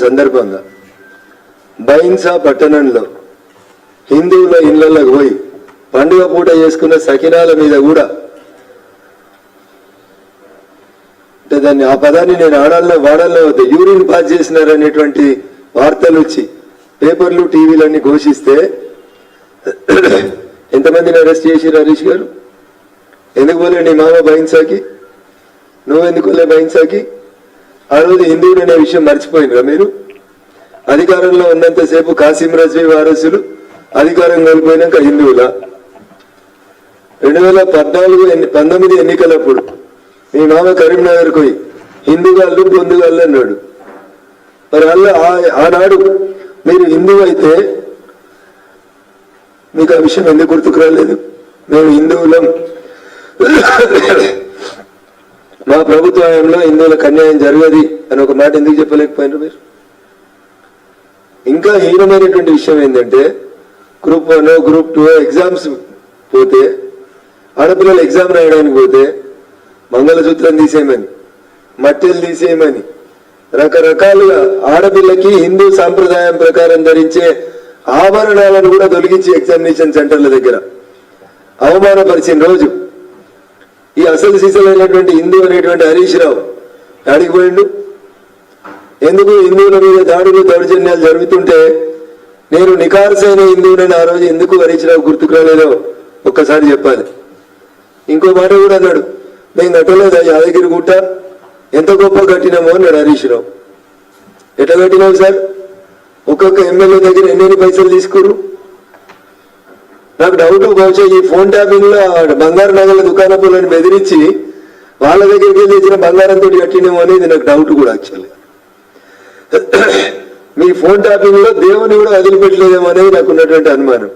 సందర్భంగా బైన్సా పట్టణంలో హిందువుల ఇళ్ళలోకి పోయి పండుగ పూట చేసుకున్న సకినాల మీద కూడా అంటే దాన్ని ఆ పదాన్ని నేను ఆడాల్లో వాడాల్లో వద్దు యూరిన్ పాస్ చేసినారనేటువంటి వార్తలు వచ్చి పేపర్లు టీవీలన్నీ ఘోషిస్తే ఎంతమందిని అరెస్ట్ చేసిరు హరీష్ గారు? ఎందుకు పోలే నీ మామ బహింసాకి? నువ్వెందుకు పోలే బైన్సాకి ఆ రోజు హిందువులు అనే విషయం మర్చిపోయినరా మీరు? అధికారంలో ఉన్నంతసేపు కాసిం రజ్వీ వారసులు అధికారం కోల్పోయినాక హిందువుల? రెండు వేల పద్నాలుగు ఎన్ని పంతొమ్మిది ఎన్నికలప్పుడు మీ మామ కరీంనగర్ పోయి హిందూగాళ్ళు బొందుగాళ్ళు అన్నాడు. మరి అల్ల ఆ- ఆనాడు మీరు హిందువు అయితే మీకు ఆ విషయం ఎందుకు గుర్తుకు రాలేదు? మేము హిందువులం. మా ప్రభుత్వంలో హిందువులకు అన్యాయం జరగది అని ఒక మాట ఎందుకు చెప్పలేకపోయినారు మీరు? ఇంకా హీనమైనటువంటి విషయం ఏంటంటే group one group two exams పోతే ఆడపిల్లలు ఎగ్జామ్ రాయడానికి పోతే మంగళసూత్రం తీసేయమని మట్టెలు తీసేయమని రకరకాలుగా ఆడపిల్లకి హిందూ సాంప్రదాయం ప్రకారం ధరించే ఆభరణాలను కూడా తొలగించి ఎగ్జామినేషన్ సెంటర్ల దగ్గర అవమానపరిచిన రోజు ఈ అసలు సీసలైనటువంటి హిందూ అనేటువంటి హరీష్ రావు ఆడికి పోయిండు. ఎందుకు హిందువుల మీద దాడులు దౌర్జన్యాలు జరుగుతుంటే నేను నికారసైన హిందువునని ఆ రోజు ఎందుకు హరీష్ రావు గుర్తుకు రాలేదో ఒక్కసారి చెప్పాలి. ఇంకో మాట కూడా అన్నాడు మేము కట్టలేదా యాదగిరి గుట్ట? ఎంత గొప్ప కట్టినామో అన్నాడు హరీష్ రావు. ఎట్లా కట్టినావు సార్? ఒక్కొక్క ఎమ్మెల్యే దగ్గర ఎన్నెన్ని పైసలు తీసుకురు నాకు డౌట్ బహుశా ఈ ఫోన్ ట్యాపింగ్లో బంగారు నగల దుకాణపులను బెదిరించి వాళ్ళ దగ్గరికి వెళ్ళి ఇచ్చిన బంగారంతో కట్టినేమో అనేది నాకు డౌట్ కూడా యాక్చువల్లీ మీ ఫోన్ ట్యాపింగ్లో దేవుని కూడా వదిలిపెట్టలేదేమో అనేది నాకు ఉన్నటువంటి అనుమానం.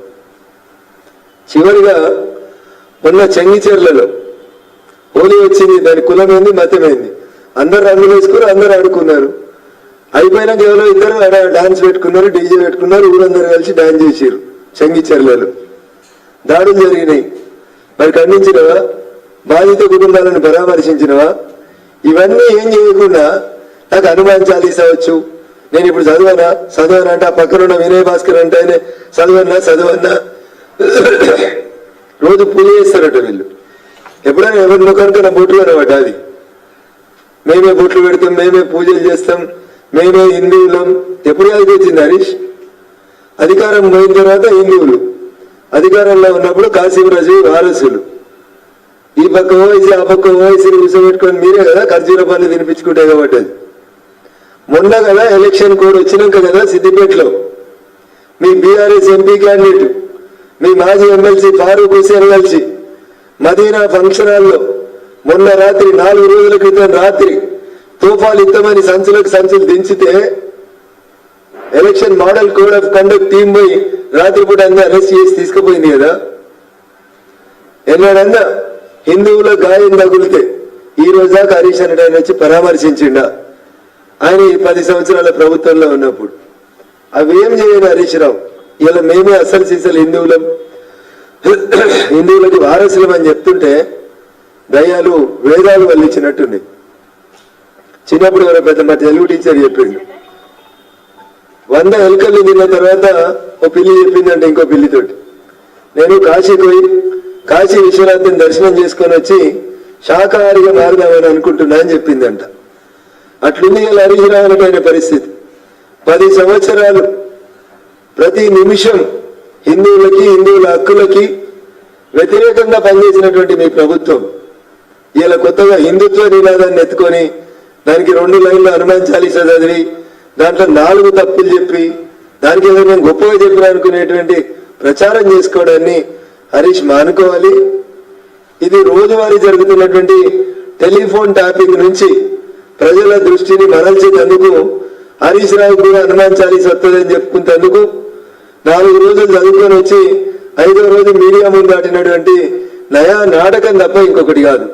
చివరిగా మొన్న చెంగిచెర్లలో హోలీ వచ్చింది దాని కులమైంది మతమైంది అందరు రంగులు వేసుకున్నారు అందరు ఆడుకున్నారు. అయిపోయినాక ఎవరో ఇద్దరు ఆడ డాన్స్ పెట్టుకున్నారు డీజే పెట్టుకున్నారు ఊరందరూ కలిసి డాన్స్ చేసారు చెంగిచెర్లలో. దాడులు జరిగినాయి. మరి ఖండించినవా? బాధిత కుటుంబాలను పరామర్శించినవా? ఇవన్నీ ఏం చేయకుండా నాకు హనుమాన్ చాలీసా వచ్చు. నేను ఇప్పుడు చదవనా? చదవనా అంటే ఆ పక్కన ఉన్న భాస్కర్ అంటే ఆయన చదవన్నా చదవన్నా రోజు పూజ చేస్తారట వీళ్ళు. ఎప్పుడైనా ఎవరి ముఖానికైనా బొట్లు అనమాట అది? మేమే బొట్లు పెడతాం మేమే పూజలు చేస్తాం మేమే హిందువులం. ఎప్పుడు అది తెచ్చింది హరీష్? అధికారం పోయిన తర్వాత హిందువులు. అధికారంలో ఉన్నప్పుడు కాశీరాజు వారసులు. ఈ పక్క ఓవైసీ ఆ పక్క ఓవైసీని కూర్చోబెట్టుకొని మీరే కదా ఖర్జూర పనులు తినిపించుకుంటే కాబట్టి. మొన్న కదా ఎలక్షన్ కోడ్ వచ్చినాక కదా సిద్దిపేటలో. మీ బీఆర్ఎస్ ఎంపీ క్యాండిడేట్ మీ మాజీ ఎమ్మెల్సీ ఫారూక్ హుసేన్ కలిసి మదీనా ఫంక్షన్ హాల్లో మొన్న రాత్రి నాలుగు రోజుల క్రితం రాత్రి తూఫాలు ఇద్దామని సంచులకు సంచులు దించితే election model code of conduct team పోయి రాత్రిపూట అన్ని అరెస్ట్ చేసి తీసుకుపోయింది కదా. ఎన్నడన్నా హిందువుల గాయం తగిలితే ఈ రోజా హరీష్ అన్నట్టు ఆయన వచ్చి పరామర్శించిండా? ఆయన ఈ పది సంవత్సరాల ప్రభుత్వంలో ఉన్నప్పుడు. అవి ఏం చేయను హరీష్ రావు? ఇలా మేమే అసలు సీసలు హిందువులం. హిందువులకి వారసులం అని చెప్తుంటే దయాలు వేదాలు వల్లించినట్టుంది. చిన్నప్పుడు ఎవరో పెద్ద మా తెలుగు టీచర్ చెప్పిండు. వంద ఎలుకలు తిన్న తర్వాత ఓ పిల్లి చెప్పిందంటే ఇంకో పిల్లితోటి. నేను కాశీకి పోయి కాశీ విశ్వనాథుని దర్శనం చేసుకొని వచ్చి శాకాహారిగా మారుదామని అనుకుంటున్నా అని చెప్పిందంట. అట్లుంది ఇలా హరిహరాయన పరిస్థితి. పది సంవత్సరాలు ప్రతి నిమిషం హిందువులకి హిందువుల హక్కులకి వ్యతిరేకంగా పనిచేసినటువంటి మీ ప్రభుత్వం. ఇలా కొత్తగా హిందుత్వ నినాదాన్ని ఎత్తుకొని దానికి రెండు లైన్లు హనుమాన్ చాలీసా చదివి దాంట్లో నాలుగు తప్పులు చెప్పి దానికి ఏదో నేను గొప్పగా చెప్పిన అనుకునేటువంటి ప్రచారం చేసుకోవడాన్ని హరీష్ మానుకోవాలి. ఇది రోజువారీ జరుగుతున్నటువంటి టెలిఫోన్ టాపిక్ నుంచి ప్రజల దృష్టిని మరల్చేటందుకు హరీష్ రావు కూడా హనుమాన్ చాలీస్ వస్తుందని చెప్పుకుంటేందుకు నాలుగు రోజులు చదువుకొని వచ్చి ఐదో రోజు మీడియా ముందు దాటినటువంటి నయా నాటకం తప్ప ఇంకొకటి కాదు.